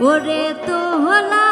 ওরে তো হলা